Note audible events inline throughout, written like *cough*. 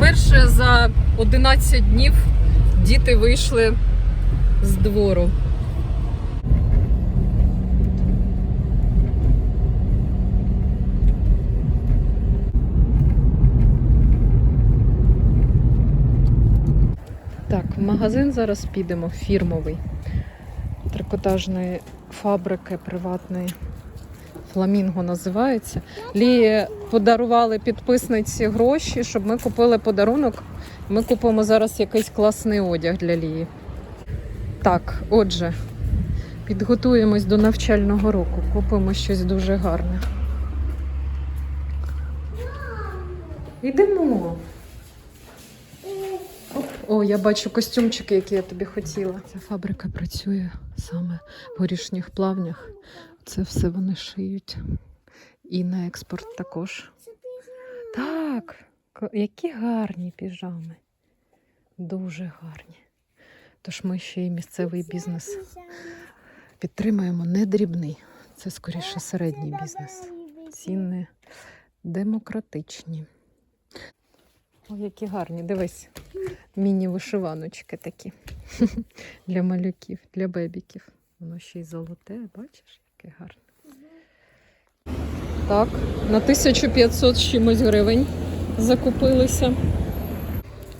Вперше за 11 днів діти вийшли з двору. Так, в магазин зараз підемо фірмовий трикотажної фабрики приватної. Фламінго називається. Лії подарували підписниці гроші, щоб ми купили подарунок. Ми купимо зараз якийсь класний одяг для Лії. Так, отже, підготуємось до навчального року. Купимо щось дуже гарне. Йдемо. О, я бачу костюмчики, які я тобі хотіла. Ця фабрика працює саме в горішніх плавнях. Це все вони шиють. І на експорт також. Так, які гарні піжами. Дуже гарні. Тож ми ще й місцевий бізнес підтримуємо не дрібний. Це скоріше середній бізнес. Ціни демократичні. О, які гарні, дивись. Міні-вишиваночки такі. *laughs* Для малюків, для бебіків. Воно ще й золоте, бачиш, яке гарне. Так, на 1500 з чимось гривень закупилися.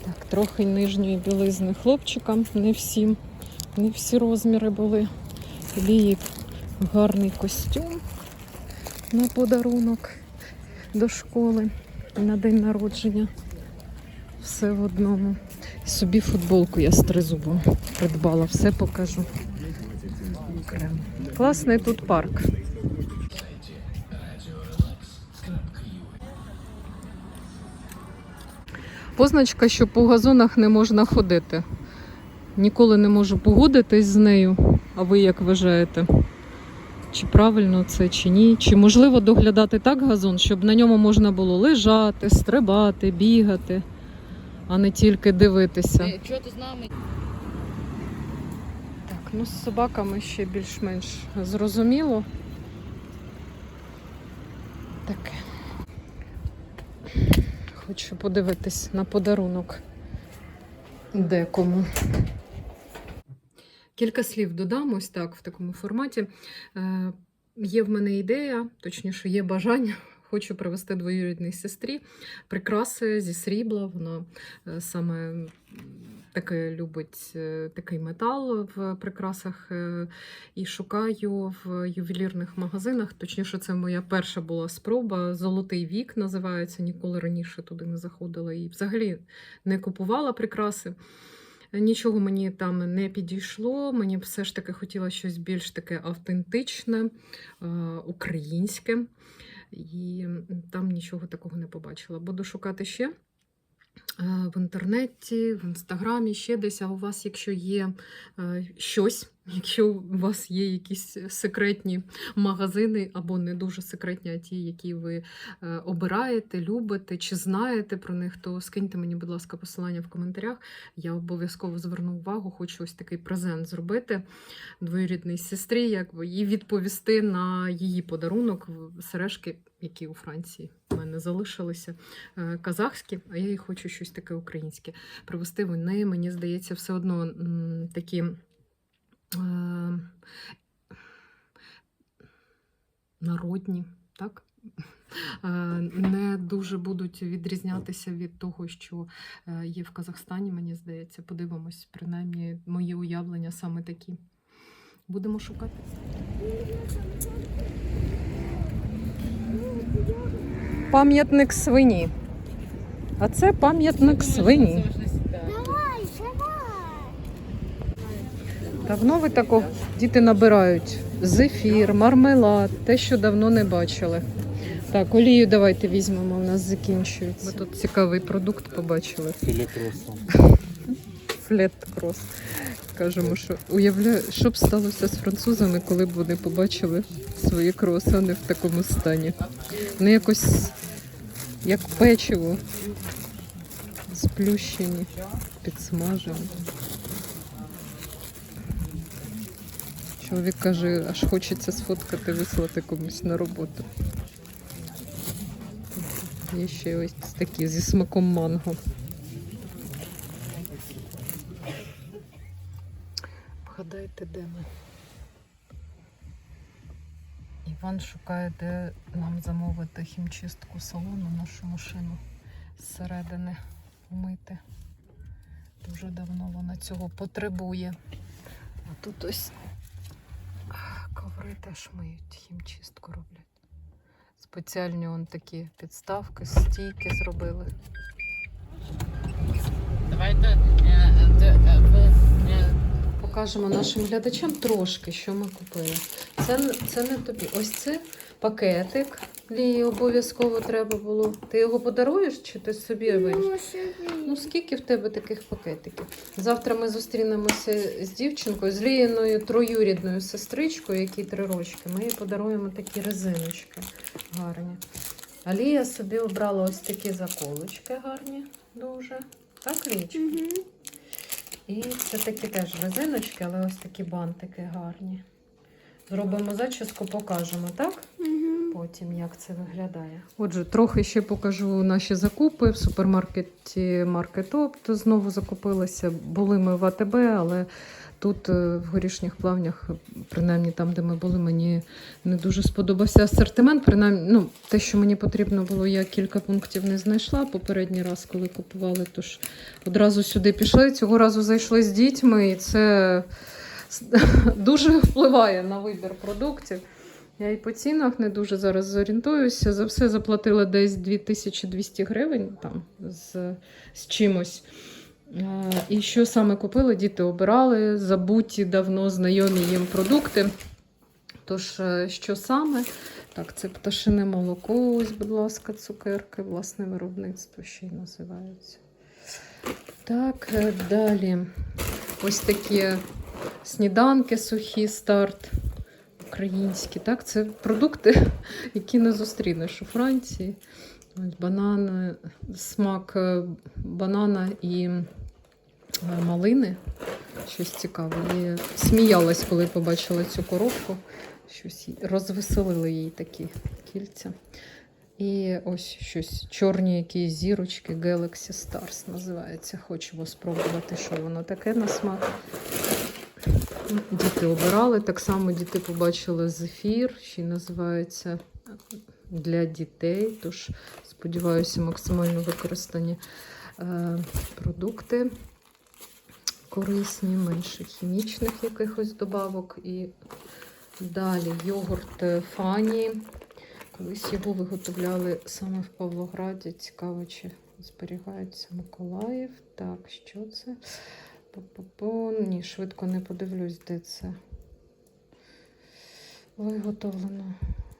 Так, трохи нижньої білизни хлопчикам, не всім. Не всі розміри були. Лії гарний костюм на подарунок до школи на день народження. Все в одному. Собі футболку я з тризубом придбала, все покажу. Класний тут парк. Позначка, що по газонах не можна ходити. Ніколи не можу погодитись з нею. А ви як вважаєте? Чи правильно це, чи ні? Чи можливо доглядати так газон, щоб на ньому можна було лежати, стрибати, бігати, а не тільки дивитися? Чого ти з нами? Так, ну з собаками ще більш-менш зрозуміло. Таке. Хочу подивитись на подарунок декому. Кілька слів додам ось так в такому форматі. Е, є в мене ідея, точніше, є бажання. Хочу привезти двоюрідній сестрі прикраси зі срібла. Вона е, саме таке любить е, такий метал в прикрасах е, і шукаю в ювелірних магазинах. Точніше, це моя перша була спроба. Золотий вік називається. Ніколи раніше туди не заходила і взагалі не купувала прикраси. Нічого мені там не підійшло. Мені все ж таки хотілося щось більш таке автентичне, е, українське. І там нічого такого не побачила. Буду шукати ще в інтернеті, в інстаграмі, ще десь. А у вас, якщо є е, щось, якщо у вас є якісь секретні магазини, або не дуже секретні, а ті, які ви е, обираєте, любите чи знаєте про них, то скиньте мені, будь ласка, посилання в коментарях. Я обов'язково зверну увагу, хочу ось такий презент зробити двоюрідній сестрі, якби і відповісти на її подарунок сережки, які у Франції в мене залишилися е, казахські, а я їй хочу щось таке українське привезти. Вони, мені здається, все одно такі. Е, Народні, так? Е, Не дуже будуть відрізнятися від того, що е, є в Казахстані, мені здається. Подивимось, принаймні, мої уявлення саме такі. Будемо шукати. Пам'ятник свині. А це пам'ятник свині. Давно ви такого діти набирають зефір, мармелад, те, що давно не бачили. Так, олію давайте візьмемо, у нас закінчується. Ми тут цікавий продукт побачили. Філе кросу. *laughs* Флет крос. Кажемо, що уявляю, що б сталося з французами, коли б вони побачили свої круасани в такому стані. Вони якось як печиво. Сплющені, підсмажені. Чоловік каже, аж хочеться сфоткати, вислати комусь на роботу. Є ще ось такі зі смаком манго. Вгадайте, де ми. Іван шукає, де нам замовити хімчистку салону, нашу машину зсередини вмити. Дуже давно вона цього потребує. А тут ось коври теж миють, хімчистку роблять. Спеціальні он такі підставки, стійки зробили. Давайте е, е, е, Покажемо нашим глядачам трошки, що ми купили. Це, це не тобі. Ось це пакетик. Лії обов'язково треба було. Ти його подаруєш чи ти собі вирішиш? Ну, скільки в тебе таких пакетиків? Завтра ми зустрінемося з дівчинкою, з Ліїною троюрідною сестричкою, якій три рочки. Ми їй подаруємо такі резиночки гарні. А Лія собі обрала ось такі заколочки гарні, дуже. Так, Лічка? І це такі теж резиночки, але ось такі бантики гарні. Зробимо зачіску, покажемо, так? Потім як це виглядає. Отже, трохи ще покажу наші закупи в супермаркеті Маркетоп. То знову закупилися. Були ми в АТБ, але тут е, в горішніх плавнях, принаймні там, де ми були, мені не дуже сподобався асортимент. Принаймні, ну, те, що мені потрібно було, я кілька пунктів не знайшла попередній раз, коли купували. Тож одразу сюди пішли. Цього разу зайшли з дітьми, і це *laughs* дуже впливає на вибір продуктів. Я і по цінах не дуже зараз зорієнтуюся. За все заплатила десь 2200 гривень там з, з чимось. Е, І що саме купили? Діти обирали забуті давно знайомі їм продукти. Тож, е, що саме? Так, це пташине молоко, ось, будь ласка, цукерки, власне виробництво ще й називаються. Так, е, далі. Ось такі сніданки сухі, старт українські. Так, це продукти, *laughs* які не зустрінеш у Франції. Банани, смак е, банана і е, малини. Щось цікаве. Я сміялась, коли побачила цю коробку. Щось розвеселили їй такі кільця. І ось щось чорні якісь зірочки Galaxy Stars називається. Хочемо спробувати, що воно таке на смак. Діти обирали. Так само діти побачили зефір, й називається для дітей. Тож, сподіваюся, максимально використані е, продукти корисні, менше хімічних якихось добавок. І далі йогурт Фані. Колись його виготовляли саме в Павлограді. Цікаво, чи зберігається Миколаїв. Так, що це? Ні, швидко не подивлюсь, де це виготовлено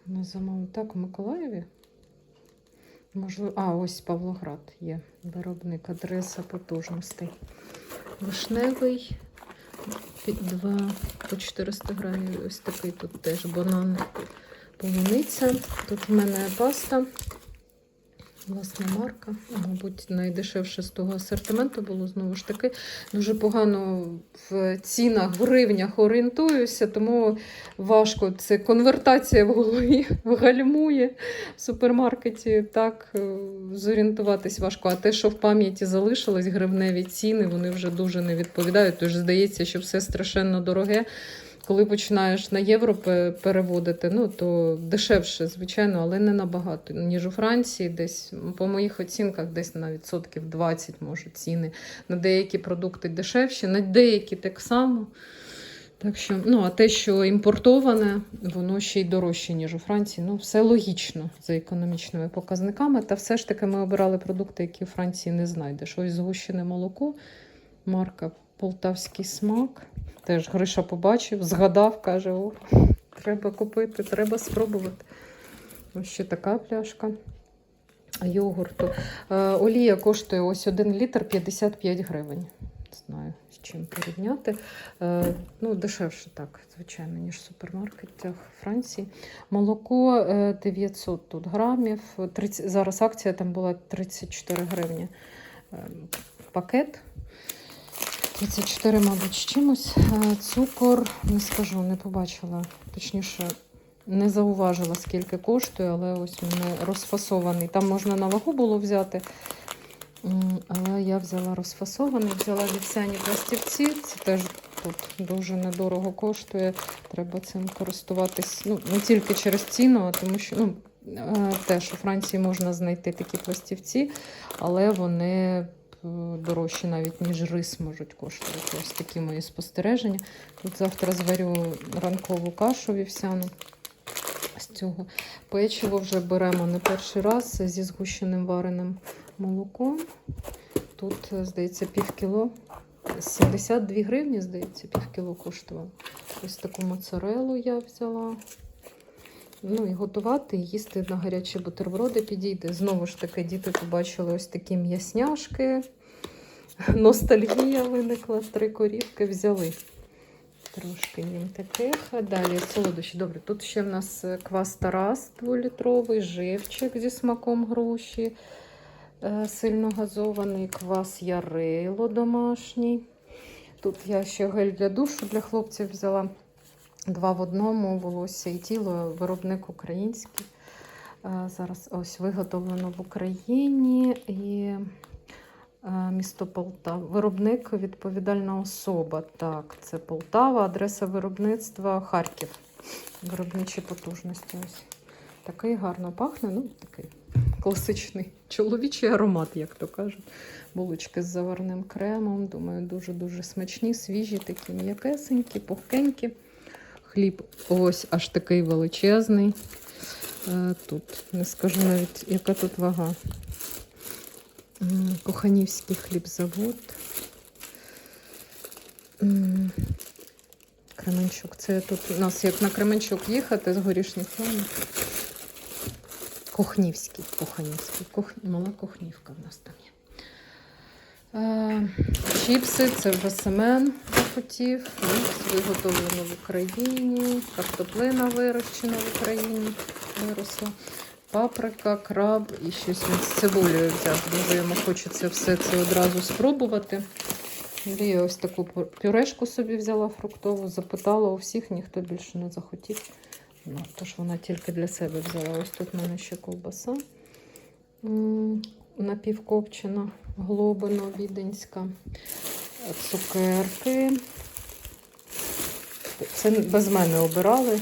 на замовлення. Так, у Миколаєві? Можливо, а, ось Павлоград є виробник, адреса потужностей. Вишневий під 2 по 400 грамів. Ось такий тут теж банан полуниця. Тут в мене паста. Власна марка, мабуть, найдешевше з того асортименту було знову ж таки. Дуже погано в цінах, в гривнях орієнтуюся, тому важко. Це конвертація в голові *laughs* гальмує в супермаркеті. Так е, зорієнтуватись важко. А те, що в пам'яті залишилось, гривневі ціни, вони вже дуже не відповідають. Тож здається, що все страшенно дороге. Коли починаєш на євро переводити, ну то дешевше, звичайно, але не набагато. Ніж у Франції, десь по моїх оцінках, десь на відсотків 20 може ціни. На деякі продукти дешевші, на деякі так само. Так що, ну, а те, що імпортоване, воно ще й дорожче, ніж у Франції. Ну, все логічно за економічними показниками. Та все ж таки ми обирали продукти, які у Франції не знайдеш. Ось згущене молоко, марка Полтавський смак. Теж Гриша побачив, згадав, каже: о, треба купити, треба спробувати. Ось ще така пляшка йогурту. Е, олія коштує ось 1 літр 55 гривень. Не знаю, з чим порівняти. Е, ну, дешевше так, звичайно, ніж в супермаркетах Франції. Молоко е, 900 тут грамів. 30, зараз акція там була 34 гривні. Е, пакет. 34, мабуть, з чимось. Е, Цукор, не скажу, не побачила. Точніше, не зауважила, скільки коштує, але ось він розфасований. Там можна на вагу було взяти. Але я взяла розфасований, взяла вівсяні пластівці. Це теж тут дуже недорого коштує. Треба цим користуватись. Ну, не тільки через ціну, а тому що ну, е, теж у Франції можна знайти такі пластівці, але вони дорожчі навіть, ніж рис можуть коштувати. Ось такі мої спостереження. Тут завтра зварю ранкову кашу вівсяну. З цього печиво вже беремо не перший раз зі згущеним вареним молоком. Тут, е, здається, пів кіло. 72 гривні, здається, пів кіло коштувало. Ось таку моцарелу я взяла. Ну і готувати, і їсти на гарячі бутерброди підійде. Знову ж таки, діти побачили ось такі м'ясняшки. Ностальгія виникла, три корівки взяли. Трошки їм таких. Далі солодощі. Добре, тут ще в нас е, квас Тарас 2-літровий, живчик зі смаком груші, е, сильно газований, квас Ярило домашній. Тут я ще гель для душу для хлопців взяла. Два в одному, волосся і тіло, виробник український. Е, Зараз ось виготовлено в Україні і е, місто Полтава. Виробник відповідальна особа. Так, це Полтава, адреса виробництва Харків. Виробничі потужності. Ось такий гарно пахне. Ну, такий класичний чоловічий аромат, як то кажуть. Булочки з заварним кремом. Думаю, дуже-дуже смачні, свіжі, такі м'якесенькі, пухкенькі. Хліб ось аж такий величезний. Е, Тут не скажу навіть, яка тут вага. Коханівський хлібзавод. Кременчук. Це тут у нас як на Кременчук їхати з горішніх планів. Кохнівський. Коханівський. Кох... Мала Кохнівка в нас там є. Е, Чіпси це в СМН захотів. Мікс виготовлено в Україні. Картоплина вирощена в Україні. Виросла. Паприка, краб і щось з цибулею взяв. Дуже йому хочеться все це одразу спробувати. Лія ось таку пюрешку собі взяла фруктову, запитала у всіх, ніхто більше не захотів. Ну, тож вона тільки для себе взяла. Ось тут в мене ще ковбаса напівкопчена, глобино, віденська, цукерки. Це без мене обирали.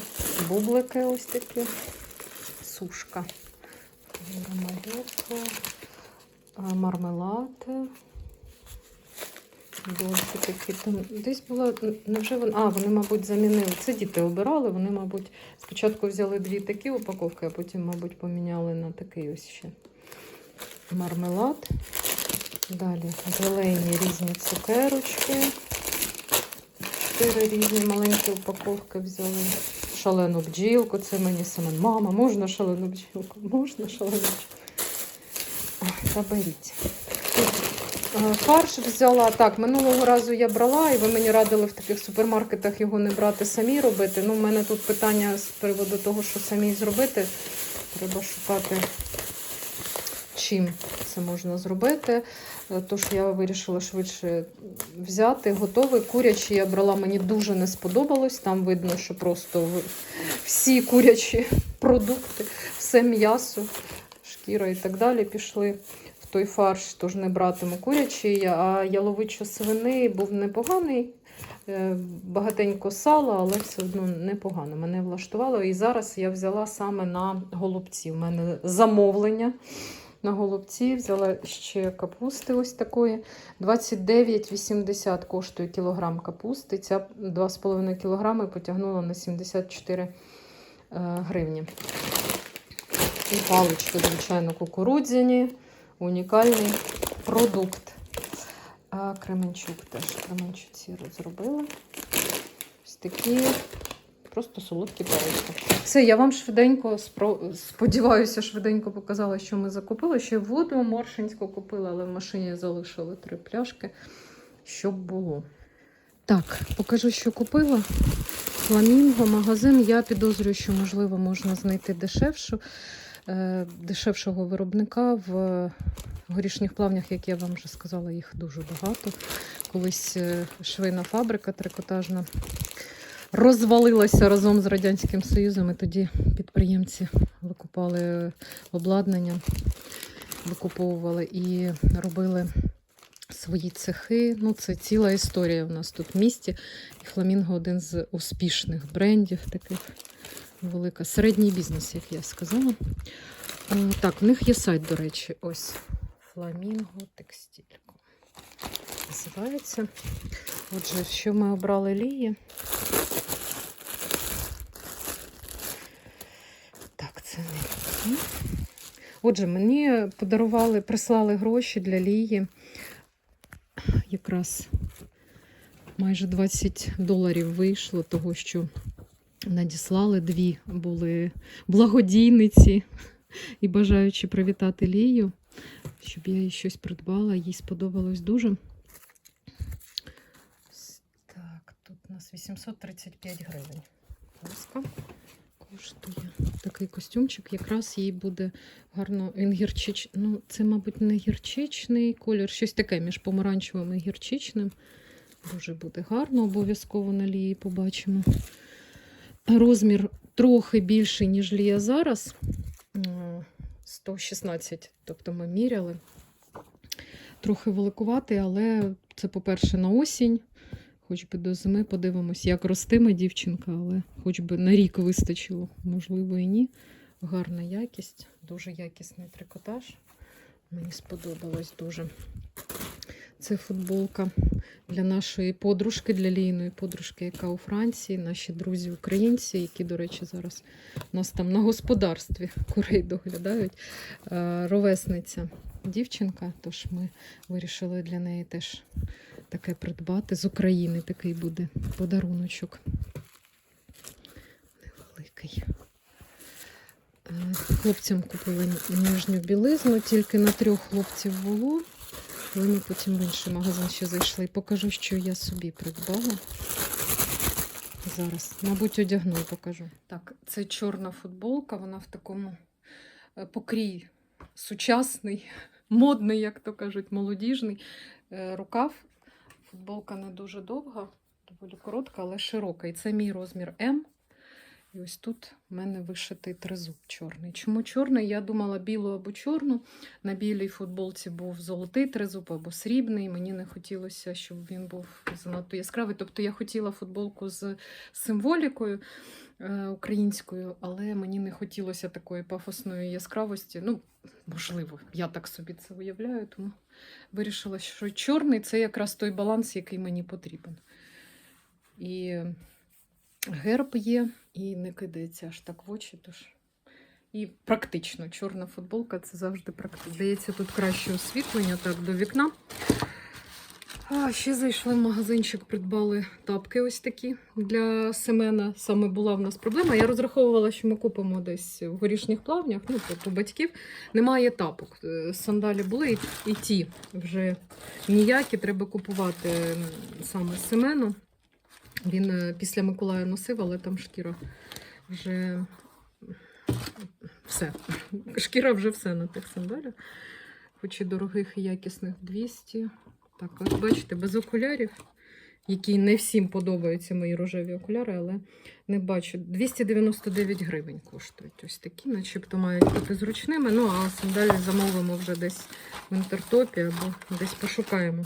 Бублики ось такі. Сушка. Мармелад. Дольки такі. Там десь була. Невже вони. А, вони, мабуть, замінили. Це діти обирали. Вони, мабуть, спочатку взяли дві такі упаковки, а потім, мабуть, поміняли на такий ось ще мармелад. Далі зелені різні цукерочки. Чотири різні маленькі упаковки взяли. Шалену бджілку, це мені саме. Мама, можна шалену бджілку? Можна шалену бджілку? Ой, Та беріть. Е, Фарш взяла. Так, минулого разу я брала, і ви мені радили в таких супермаркетах його не брати самі робити. Ну, в мене тут питання з приводу того, що самі зробити. Треба шукати, чим це можна зробити. Е, Тож я вирішила швидше взяти. Готовий курячий я брала, мені дуже не сподобалось. Там видно, що просто всі курячі *laughs* продукти, все м'ясо, шкіра і так далі пішли в той фарш, тож не братиму курячий, а яловичо свини був непоганий. Е, Багатенько сала, але все одно непогано. Мене влаштувало. І зараз я взяла саме на голубці. У мене замовлення на голубці. Взяла ще капусти ось такої. 29,80 коштує кілограм капусти. Ця 2,5 кілограми потягнула на 74 е, гривні. І палички, звичайно, кукурудзяні. Унікальний продукт. А Кременчук теж Кременчуці розробила. Ось такі просто солодкі палички. Все, я вам швиденько спро- сподіваюся, швиденько показала, що ми закупили. Ще воду моршинську купила, але в машині залишили три пляшки, щоб було. Так, покажу, що купила. Фламінго, магазин. Я підозрюю, що можливо можна знайти дешевшу, е, дешевшого виробника в горішніх плавнях, як я вам вже сказала, їх дуже багато. Колись е, швейна фабрика трикотажна розвалилася разом з Радянським Союзом, і тоді підприємці викупали обладнання, викуповували і робили свої цехи. Ну, це ціла історія у нас тут в місті. І Фламінго один з успішних брендів, таких велика. Середній бізнес, як я сказала. Е, Так, в них є сайт, до речі, ось Фламінго Текстиль. Називається. Отже, що ми обрали лії? Так, це не. Отже, мені подарували, прислали гроші для лії. Якраз майже 20 доларів вийшло, того, що надіслали дві були благодійниці і бажаючи привітати Лію, щоб я їй щось придбала, їй сподобалось дуже. Ось Так, тут у нас 835 гривень. Ласка коштує такий костюмчик. Якраз їй буде гарно. Він гірчич. Ну, це, мабуть, не гірчичний колір, щось таке між помаранчевим і гірчичним. Дуже буде гарно, обов'язково на лії побачимо. Розмір трохи більший, ніж лія зараз. 116, тобто ми міряли. Трохи великуватий, але це, по-перше, на осінь. Хоч би до зими подивимось, як ростиме дівчинка, але хоч би на рік вистачило, можливо, і ні. Гарна якість, дуже якісний трикотаж. Мені сподобалось дуже. Це футболка для нашої подружки, для лійної подружки, яка у Франції, наші друзі-українці, які, до речі, зараз у нас там на господарстві *laughs* курей доглядають. Е, Ровесниця дівчинка, тож ми вирішили для неї теж таке придбати. З України такий буде подаруночок. Невеликий. Е, Хлопцям купили нижню білизну, тільки на трьох хлопців було. Але ми потім в інший магазин ще зайшли. Покажу, що я собі придбала. Зараз, мабуть, одягну і покажу. Так, це чорна футболка, вона в такому е, покрій сучасний, *laughs* модний, як то кажуть, молодіжний. Е, Рукав. Футболка не дуже довга, доволі коротка, але широка. І це мій розмір М. І ось тут в мене вишитий тризуб чорний. Чому чорний? Я думала білу або чорну. На білій футболці був золотий тризуб або срібний. Мені не хотілося, щоб він був занадто яскравий. Тобто я хотіла футболку з символікою е, українською, але мені не хотілося такої пафосної яскравості. Ну, можливо, я так собі це уявляю, тому вирішила, що чорний це якраз той баланс, який мені потрібен. І герб є, і не кидається аж так в очі. Тож. І практично чорна футболка це завжди практично. Здається, тут краще освітлення так до вікна. А, ще зайшли в магазинчик, придбали тапки ось такі для Семена. Саме була в нас проблема. Я розраховувала, що ми купимо десь в горішніх плавнях, ну, тобто батьків. Немає тапок. Е, Сандалі були і, ті вже ніякі. Треба купувати саме Семену. Він е, після Миколая носив, але там шкіра вже все. Шкіра вже все на тих сандалях. Хоч і дорогих і якісних 200. Так, ось бачите, без окулярів, які не всім подобаються мої рожеві окуляри, але не бачу. 299 гривень коштують. Ось такі, начебто мають бути зручними. Ну, а сандалі замовимо вже десь в інтертопі або десь пошукаємо.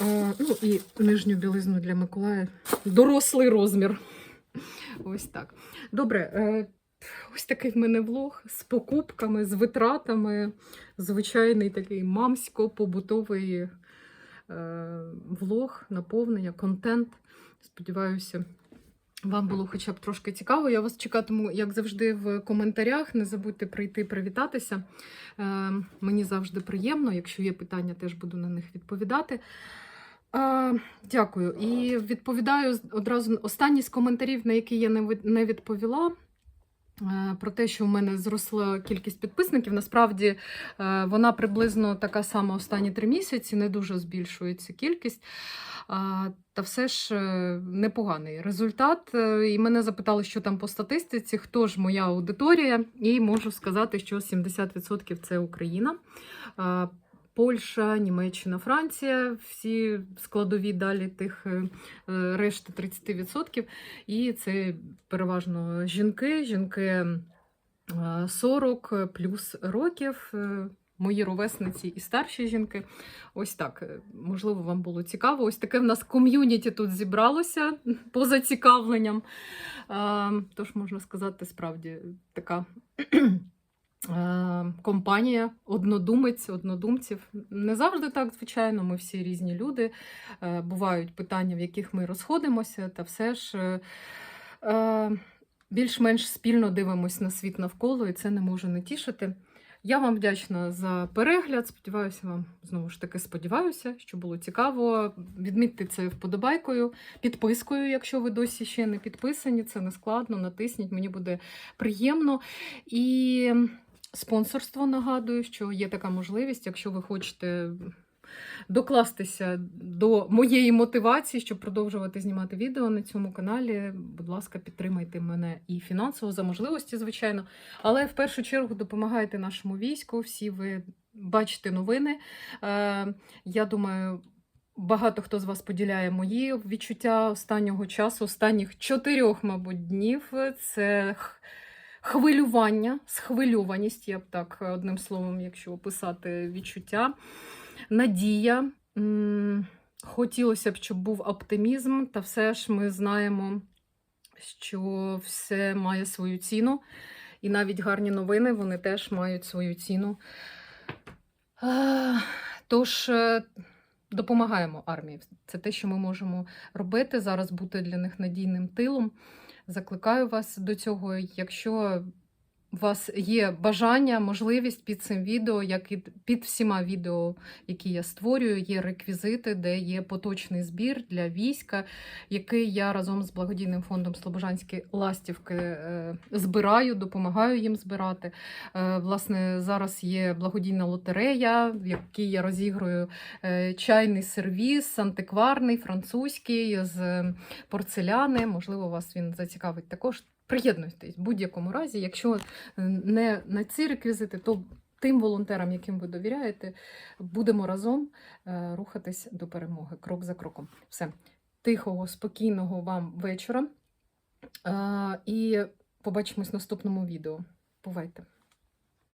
А, ну і нижню білизну для Миколая. Дорослий розмір. Ось так. Добре. е, Ось такий в мене влог з покупками, з витратами. Звичайний такий мамсько-побутовий влог, наповнення, контент. Сподіваюся, вам було хоча б трошки цікаво. Я вас чекатиму, як завжди, в коментарях. Не забудьте прийти привітатися. Е, мені завжди приємно. Якщо є питання, теж буду на них відповідати. Е, дякую. І відповідаю одразу останній з коментарів, на які я не відповіла. Е, Про те, що в мене зросла кількість підписників, насправді е, вона приблизно така сама останні три місяці, не дуже збільшується кількість. Та все ж е, непоганий результат. І мене запитали, що там по статистиці, хто ж моя аудиторія, і можу сказати, що 70% це Україна. Польща, Німеччина, Франція, всі складові далі тих е, е, решти 30%. І це переважно жінки, жінки е, 40 плюс років. е, мої ровесниці і старші жінки. Ось так. е, Можливо, вам було цікаво. Ось таке в нас ком'юніті тут зібралося поза цікавленням. Е, Тож, можна сказати, справді така. Е, Компанія однодумець, однодумців. Не завжди так, звичайно, ми всі різні люди. Е, Бувають питання, в яких ми розходимося, та все ж е, більш-менш спільно дивимося на світ навколо, і це не може не тішити. Я вам вдячна за перегляд. Сподіваюся, вам знову ж таки сподіваюся, що було цікаво. Відмітьте це вподобайкою, підпискою, якщо ви досі ще не підписані. Це не складно. Натисніть, мені буде приємно. І спонсорство нагадую, що є така можливість, якщо ви хочете докластися до моєї мотивації, щоб продовжувати знімати відео на цьому каналі. Будь ласка, підтримайте мене і фінансово за можливості, звичайно. Але в першу чергу допомагайте нашому війську. Всі ви бачите новини. Е, я думаю. Багато хто з вас поділяє мої відчуття останнього часу, останніх чотирьох, мабуть, днів. Це хвилювання, схвильованість, я б так одним словом, якщо описати відчуття надія. Хотілося б, щоб був оптимізм, та все ж ми знаємо, що все має свою ціну. І навіть гарні новини вони теж мають свою ціну. Тож е, допомагаємо армії. Це те, що ми можемо робити. Зараз бути для них надійним тилом. Закликаю вас до цього. Якщо у вас є бажання, можливість під цим відео, як і під всіма відео, які я створюю, є реквізити, де є поточний збір для війська, який я разом з благодійним фондом Слобожанські ластівки е, збираю, допомагаю їм збирати. Е, Власне, зараз є благодійна лотерея, в якій я розігрую е, чайний сервіс, антикварний, французький з порцеляни. Можливо, вас він зацікавить також. Приєднуйтесь в будь-якому разі. Якщо е, не на ці реквізити, то тим волонтерам, яким ви довіряєте, будемо разом е, рухатись до перемоги крок за кроком. Все. Тихого, спокійного вам вечора. Е, І побачимось в наступному відео. Бувайте!